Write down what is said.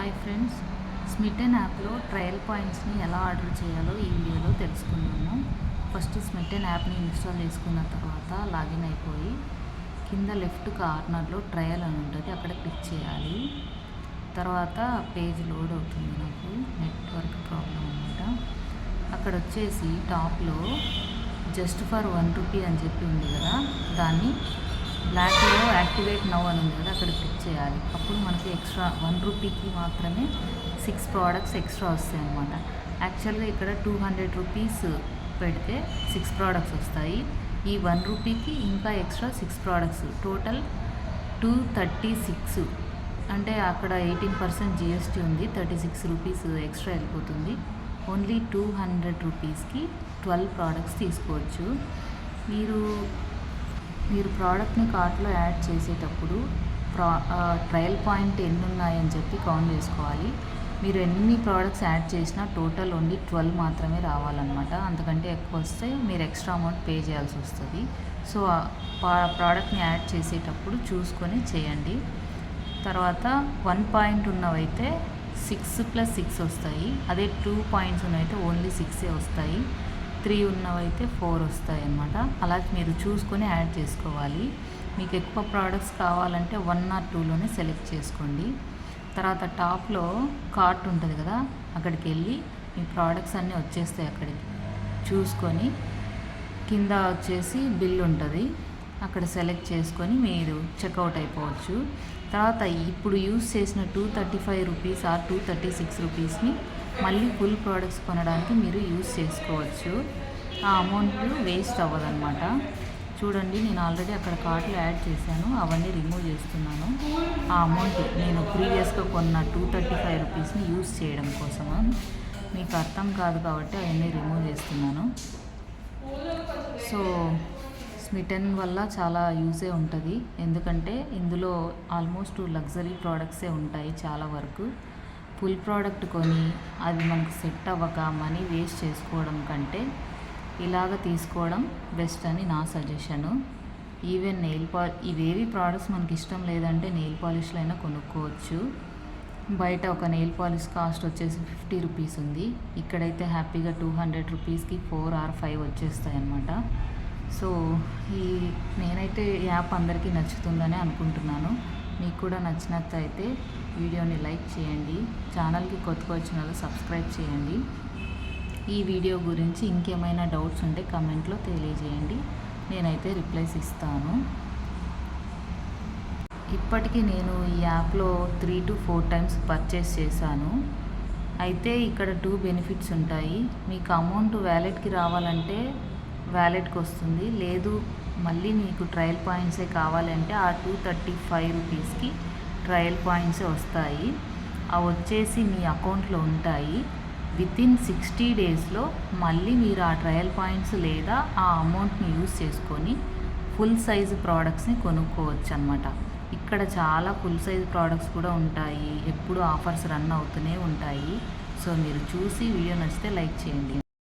Hi friends. Smitten యాప్లో trial పాయింట్స్ని ఎలా ఆర్డర్ చేయాలో ఈ వీడియోలో తెలుసుకున్నాము ఫస్ట్ స్మిటన్ యాప్ని ఇన్స్టాల్ చేసుకున్న తర్వాత లాగిన్ అయిపోయి కింద లెఫ్ట్ కార్నర్లో ట్రయల్ అని ఉంటుంది. అక్కడ క్లిక్ చేయాలి. తర్వాత పేజ్ లోడ్ అవుతుంది నాకు. నెట్వర్క్ ప్రాబ్లం అనమాట అక్కడ వచ్చేసి టాప్లో జస్ట్ ఫర్ వన్ రూపీ అని చెప్పి ఉంది కదా. దాన్ని బ్లాక్లో యాక్టివేట్ నవ్ అని ఉంది కదా అక్కడ క్లిక్ చేయాలి. అప్పుడు మనకి ఎక్స్ట్రా వన్ రూపీకి మాత్రమే సిక్స్ ప్రోడక్ట్స్ ఎక్స్ట్రా వస్తాయి అన్నమాట. యాక్చువల్గా ఇక్కడ టూ హండ్రెడ్ రూపీస్ పెడితే సిక్స్ ప్రోడక్ట్స్ వస్తాయి. ఈ వన్ రూపీకి ఇంకా extra six products total two thirty six అంటే అక్కడ ఎయిటీన్ పర్సెంట్ జిఎస్టీ ఉంది థర్టీ సిక్స్ రూపీస్ ఎక్స్ట్రా వెళ్ళిపోతుంది ఓన్లీ టూ హండ్రెడ్ రూపీస్కి ట్వెల్వ్ ప్రోడక్ట్స్ తీసుకోవచ్చు. మీరు మీరు ప్రోడక్ట్ని కార్ట్లో యాడ్ చేసేటప్పుడు ప్రా ట్రయల్ పాయింట్ ఎన్ని ఉన్నాయని చెప్పి కౌంట్ చేసుకోవాలి. మీరు ఎన్ని ప్రోడక్ట్స్ యాడ్ చేసినా టోటల్ ఓన్లీ ట్వెల్వ్ మాత్రమే రావాలన్నమాట. అంతకంటే ఎక్కువ వస్తే మీరు ఎక్స్ట్రా అమౌంట్ పే చేయాల్సి వస్తుంది. సో ప్రోడక్ట్ని యాడ్ చేసేటప్పుడు చూసుకొని చేయండి. తర్వాత వన్ పాయింట్ ఉన్నవైతే సిక్స్ ప్లస్ సిక్స్ వస్తాయి. అదే టూ పాయింట్స్ ఉన్నవైతే ఓన్లీ సిక్సే వస్తాయి. త్రీ ఉన్నవైతే ఫోర్ వస్తాయి అన్నమాట అలా మీరు చూసుకొని యాడ్ చేసుకోవాలి. మీకు ఎక్కువ ప్రోడక్ట్స్ కావాలంటే వన్ ఆర్ టూలోనే సెలెక్ట్ చేసుకోండి. తర్వాత టాప్లో కార్ట్ ఉంటుంది కదా అక్కడికి వెళ్ళి మీ ప్రోడక్ట్స్ అన్నీ వచ్చేస్తాయి అక్కడికి. చూసుకొని కింద వచ్చేసి బిల్ ఉంటుంది. అక్కడ సెలెక్ట్ చేసుకొని మీరు చెక్అవుట్ అయిపోవచ్చు. తర్వాత ఇప్పుడు యూస్ చేసిన two thirty five rupees or two thirty six రూపీస్ని మళ్ళీ ఫుల్ ప్రోడక్ట్స్ కొనడానికి మీరు యూస్ చేసుకోవచ్చు. ఆ అమౌంట్ వేస్ట్ అవ్వదన్నమాట. చూడండి నేను ఆల్రెడీ అక్కడ కార్ట్లో యాడ్ చేశాను. అవన్నీ రిమూవ్ చేస్తున్నాను. ఆ అమౌంట్ నేను ప్రీవియస్గా కొన్న టూ థర్టీ ఫైవ్ రూపీస్ని యూజ్ చేయడం కోసం మీకు అర్థం కాదు కాబట్టి అవన్నీ రిమూవ్ చేస్తున్నాను. సో స్మిటన్ వల్ల చాలా యూజే ఉంటుంది. ఎందుకంటే ఇందులో ఆల్మోస్ట్ లగ్జరీ ప్రోడక్ట్సే ఉంటాయి చాలా వరకు. ఫుల్ ప్రోడక్ట్ కొని అది మనకు సెట్ అవ్వక మనీ వేస్ట్ చేసుకోవడం కంటే ఇలాగ తీసుకోవడం బెస్ట్ అని నా సజెషను. ఈవెన్ నెయిల్ పా ఇవేవి ప్రోడక్ట్స్ మనకి ఇష్టం లేదంటే నెయిల్ పాలిష్లో అయినా కొనుక్కోవచ్చు. బయట ఒక నెయిల్ పాలిష్ కాస్ట్ వచ్చేసి ఫిఫ్టీ రూపీస్ ఉంది. ఇక్కడైతే హ్యాపీగా టూ హండ్రెడ్ రూపీస్కి ఫోర్ ఆర్ ఫైవ్ వచ్చేస్తాయి అన్నమాట. సో ఈ నేనైతే యాప్ అందరికీ నచ్చుతుందని అనుకుంటున్నాను. మీకు కూడా నచ్చినట్లయితే వీడియోని లైక్ చేయండి ఛానల్కి కొత్తగా వచ్చిన వాళ్ళు సబ్స్క్రైబ్ చేయండి. ఈ వీడియో గురించి ఇంకేమైనా డౌట్స్ ఉంటే కమెంట్లో తెలియజేయండి. నేనైతే రిప్లైస్ ఇస్తాను. ఇప్పటికీ నేను ఈ యాప్లో three to four times purchase చేశాను. అయితే ఇక్కడ టూ బెనిఫిట్స్ ఉంటాయి. మీకు అమౌంట్ వ్యాలెట్కి రావాలంటే వ్యాలెట్కి వస్తుంది. లేదు మళ్ళీ మీకు ట్రయల్ పాయింట్సే కావాలంటే ఆ టూ థర్టీ ఫైవ్ రూపీస్కి ట్రయల్ పాయింట్సే వస్తాయి. అవి వచ్చేసి మీ అకౌంట్లో ఉంటాయి. వితిన్ సిక్స్టీ డేస్లో మళ్ళీ మీరు ఆ ట్రయల్ పాయింట్స్ లేదా ఆ అమౌంట్ని యూస్ చేసుకొని ఫుల్ సైజు ప్రోడక్ట్స్ని కొనుక్కోవచ్చు అనమాట ఇక్కడ చాలా ఫుల్ సైజ్ ప్రోడక్ట్స్ కూడా ఉంటాయి. ఎప్పుడు ఆఫర్స్ రన్ అవుతూనే ఉంటాయి. సో మీరు చూసి వీడియో నచ్చితే లైక్ చేయండి.